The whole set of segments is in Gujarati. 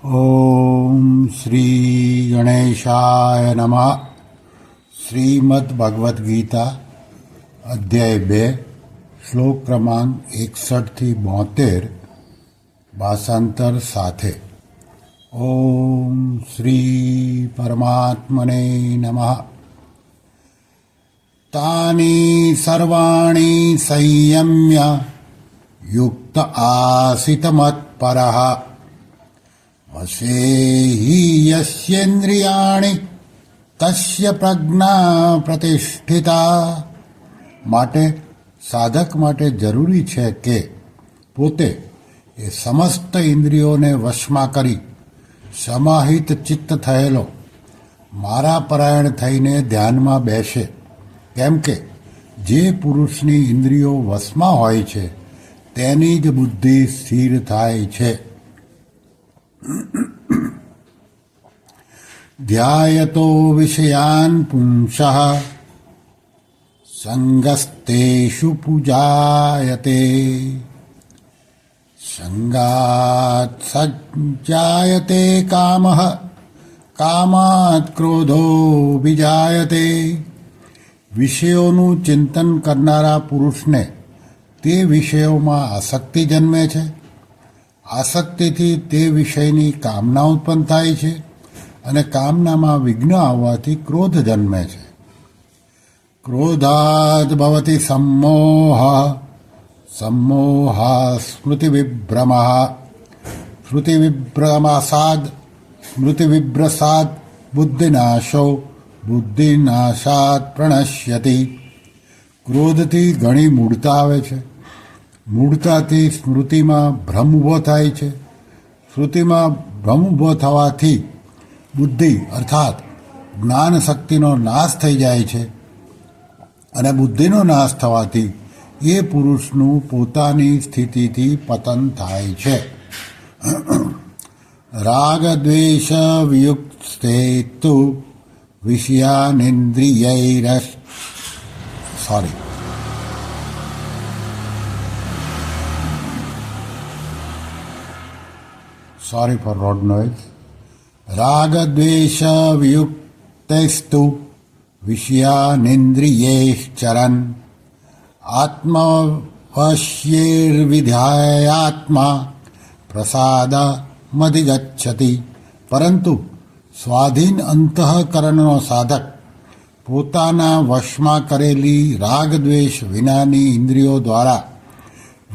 ઓમ શ્રી ગણેશાય નમઃ શ્રીમદ ભગવદ્ ગીતા અધ્યાય બે શ્લોક ક્રમાંક એકસઠથી બોતેર ભાષાંતર સાથે ઓમ શ્રી પરમાત્મને નમઃ તાની સર્વાણી સંયમ્ય યુક્ત આસિતમત્પરઃ વશેહિ યસ્યેન્દ્રિયાણિ તસ્ય પ્રજ્ઞા પ્રતિષ્ઠિતા માટે સાધક માટે જરૂરી છે કે પોતે એ સમસ્ત ઇન્દ્રિયોને વશમાં કરી સમાહિત ચિત્ત થયેલો મારા પરાયણ થઈને ધ્યાનમાં બેસે કેમ કે જે પુરુષની ઇન્દ્રિયો વશમાં હોય છે તેની જ બુદ્ધિ સ્થિર થાય છે ધ્યાયતો વિષયાન પુંસઃ સંગસ્તેષુ પૂજાયતે સંગાત સજ્જાયતે કામ કામાત ક્રોધો વિજાયતે વિષયોનું ચિંતન કરનારા પુરુષને તે વિષયોમાં આસક્તિ જન્મે છે આસક્તિથી તે વિષયની કામના ઉત્પન્ન થાય છે અને કામનામાં વિઘ્ન આવવાથી ક્રોધ જન્મે છે. ક્રોધાદ ભવતી સમોહ, સંમોહા સ્મૃતિવિભ્રમ, સ્મૃતિવિભ્રમાસાદ, સ્મૃતિવિભ્રસાદ બુદ્ધિનાશો, બુદ્ધિનાશાત પ્રણશ્યતી. ક્રોધથી ઘણી મૂળતા આવે છે. મૂળતાથી સ્મૃતિમાં ભ્રમ ઊભો થાય છે. સ્મૃતિમાં ભ્રમ ઊભો થવાથી બુદ્ધિ અર્થાત જ્ઞાન શક્તિનો નાશ થઈ જાય છે અને બુદ્ધિનો નાશ થવાથી એ પુરુષનું પોતાની સ્થિતિથી પતન થાય છે. રાગ દ્વેષ વિયુક્ત સ્થેતુ વિષયાનિન્દ્રિયૈરસ. Sorry sorry for road noise. Ragadvesha vyuktestu vishyanindriyeshcharan atma vashyirvidhayaatma prasada મધિગચ્છતિ પરંતુ સ્વાધીન અંતઃકરણનો સાધક પોતાના વશમાં કરેલી રાગદ્વેષ વિનાની ઇન્દ્રિયો દ્વારા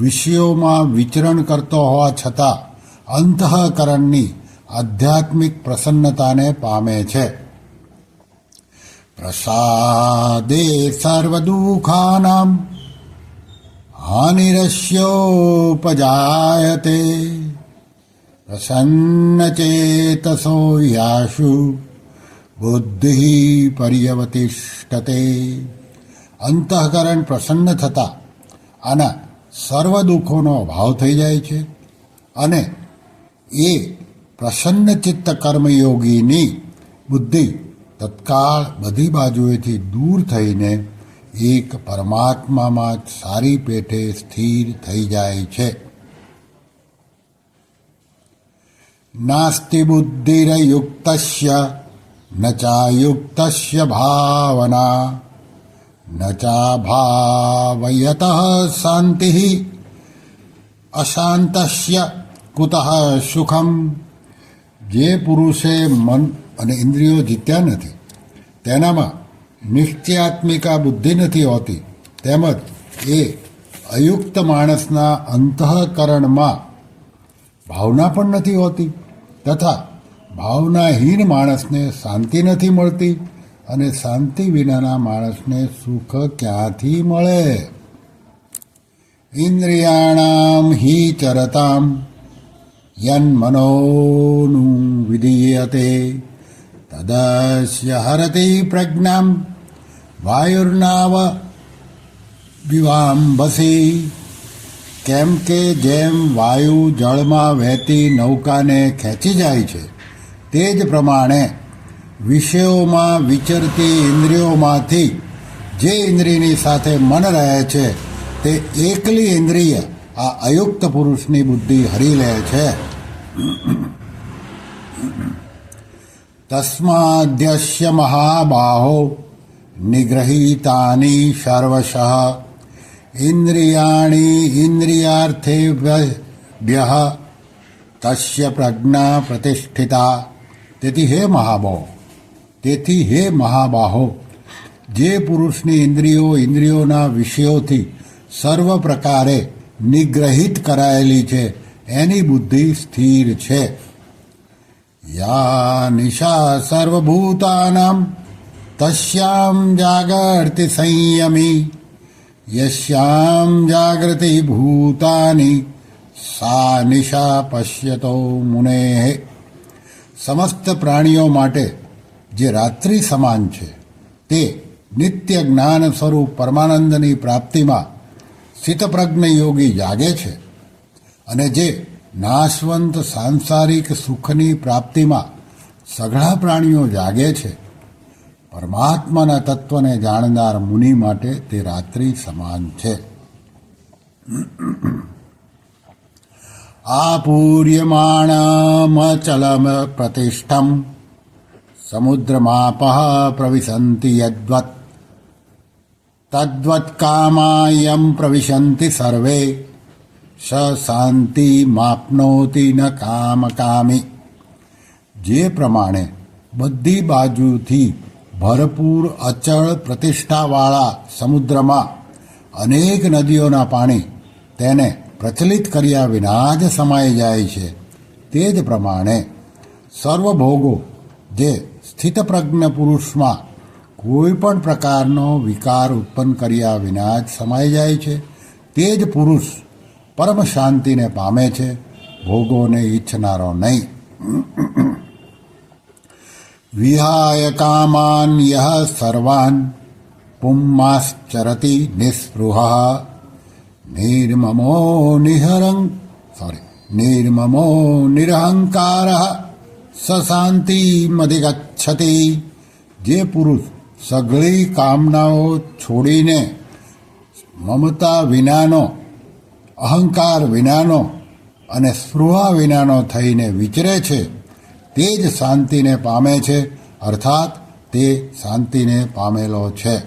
વિષયોમાં વિચરણ કરતો હોવા છતાં અંતઃકરણની આધ્યાત્મિક પ્રસન્નતાને પામે છે. પ્રસાદે સર્વદુઃખાનામ હાનિરસ્યોપજાયતે પ્રસન્નચેતસો યાશુ બુદ્ધિ પર્યવતિષ્ઠતે. અંતઃકરણ પ્રસન્ન થતા આના સર્વ દુઃખોનો અભાવ થઈ જાય છે અને એ પ્રસન્ન ચિત્ત કર્મયોગીની બુદ્ધિ તત્કાળ બધી બાજુએથી દૂર થઈને એક પરમાત્મામાં જ સારી પેઠે સ્થિર થઈ જાય છે નાસ્તિ બુદ્ધિરયુક્તસ્ય ન ચાયુક્તસ્ય ભાવના ન ચાભાવયત શાંતિ અશાંતસ્ય કુતઃ સુખમ. જે પુરુષે મન અને ઇન્દ્રિયો જીત્યા નથી, તેનામાં નિશ્ચયાત્મિકા બુદ્ધિ નથી હોતી, તેમજ એ અયુક્ત માણસના અંતઃકરણમાં ભાવના પણ નથી હોતી, તથા ભાવનાહીન માણસને શાંતિ નથી મળતી અને શાંતિ વિનાના માણસને સુખ ક્યાંથી મળે? ઇન્દ્રિયાણામ હિ ચરતામ. યન્મનોનું વિધીયતે તદસ્ય હરતિ પ્રજ્ઞામ વાયુર્નાવ વિવાંબસી કેમ કે જેમ વાયુ જળમાં વહેતી નૌકાને ખેંચી જાય છે તે જ પ્રમાણે વિષયોમાં વિચરતી ઇન્દ્રિયોમાંથી જે ઇન્દ્રિયની સાથે મન રહે છે તે એકલી ઇન્દ્રિય આ અયુક્ત પુરુષની બુદ્ધિ હરી લે છે તસ્માદ્યસ્ય મહાબાહો નિગ્રહીતાની સર્વશઃ ઇન્દ્રિયાણી ઇન્દ્રિયાર્થેભ્ય તસ્ય પ્રજ્ઞા પ્રતિષ્ઠિતા તેથી હે મહાબાહો તેથી હે મહાબાહો જે પુરુષની ઇન્દ્રિયો ઇન્દ્રિયોના વિષયોથી સર્વ પ્રકારે નિગ્રહિત કરાયેલી છે. એની બુદ્ધિ સ્થિર છે. યા નિશા સર્વભૂતાનામ તસ્યામ જાગર્તિ સંયમી યશ્યામ જાગૃતિ ભૂતાની સા નિશા પશ્યતો મુને સમસ્ત પ્રાણીઓ માટે જે રાત્રિ સમાન છે, તે નિત્ય જ્ઞાન સ્વરૂપ પરમાનંદની પ્રાપ્તિમાં સ્થિતપ્રજ્ઞ યોગી જાગે છે અને જે નાશવંત સાંસારિક સુખની પ્રાપ્તિમાં સઘળા પ્રાણીઓ જાગે છે, પરમાત્માના તત્વને જાણનાર મુનિ માટે તે રાત્રિ સમાન છે. આપૂર્યમાણમચલમ પ્રતિષ્ઠમ, સમુદ્રમાપ પ્રવિશંતિ યદ્વત તદ્વત કામાયમ પ્રવિશંતિ સર્વે સ શાંતિ માપનોતી ન કામકામી જે પ્રમાણે બધી બાજુથી ભરપૂર અચળ પ્રતિષ્ઠાવાળા સમુદ્રમાં અનેક નદીઓના પાણી તેને પ્રચલિત કર્યા વિના જ સમાઈ જાય છે તે જ પ્રમાણે સર્વભોગો જે સ્થિતપ્રજ્ઞ પુરુષમાં કોઈ પણ પ્રકારનો વિકાર ઉત્પન્ન કર્યા વિના જ સમાઈ જાય છે. તે જ પુરુષ પરમ શાંતિને પામે છે, ભોગોને ઈચ્છનારો નહીં. વિહાય કામાન યહ સર્વાન પુમ્માશ્ચરતિ નિસ્પૃહ. નિર્મમો નિહરં સોરી નિર્મમો નિરહંકાર સ શાંતિમધિગચ્છતિ. જે પુરુષ સઘળી કામનાઓ છોડીને, મમતા વિનાનો, અહંકાર વિનાનો અને સ્પૃહા વિનાનો થઈને વિચરે છે, તે જ શાંતિને પામે છે, અર્થાત તે શાંતિને પામેલો છે.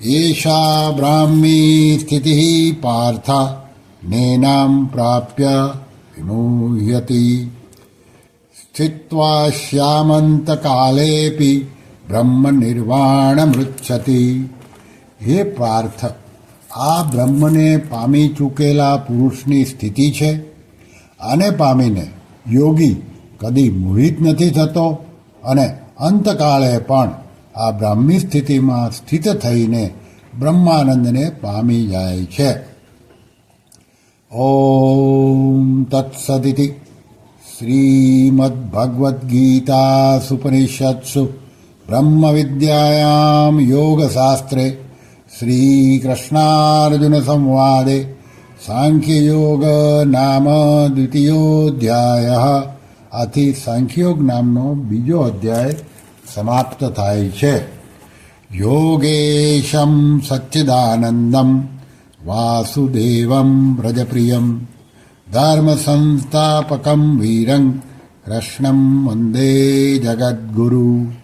એષા બ્રાહ્મી સ્થિતિ પાર્થ, નેનામ પ્રાપ્ય વિમુહ્યતિ. સ્થિત્વા શ્યામંતકાલેપી બ્રહ્મ નિર્વાણ મૃચ્છતિ હે પાર્થ, આ બ્રહ્મને પામી ચૂકેલા પુરુષની સ્થિતિ છે આને પામીને યોગી કદી મોહિત નથી થતો અને અંતકાળે પણ આ બ્રાહ્મી સ્થિતિમાં સ્થિત થઈને બ્રહ્માનંદને પામી જાય છે. ઓમ તત્સદિતિ. શ્રીમદ્ભગવદ્ગીતાસુપનિષત્સુ. બ્રહ્મવિદ્યાયામ યોગશાસ્ત્રે શ્રીકૃષ્ણાર્જુનસંવાદે સાંખ્યયોગ નામ દ્વિતીયોધ્યાય આથી સાંખ્યયોગ નામનો બીજો અધ્યાય સમાપ્ત થાય છે યોગેશમ સચ્ચિદાનંદમ વાસુદેવમ વ્રજપ્રિયમ ધર્મ સંસ્થાપકમ વીરં કૃષ્ણમ વંદે જગદ્ગુરુ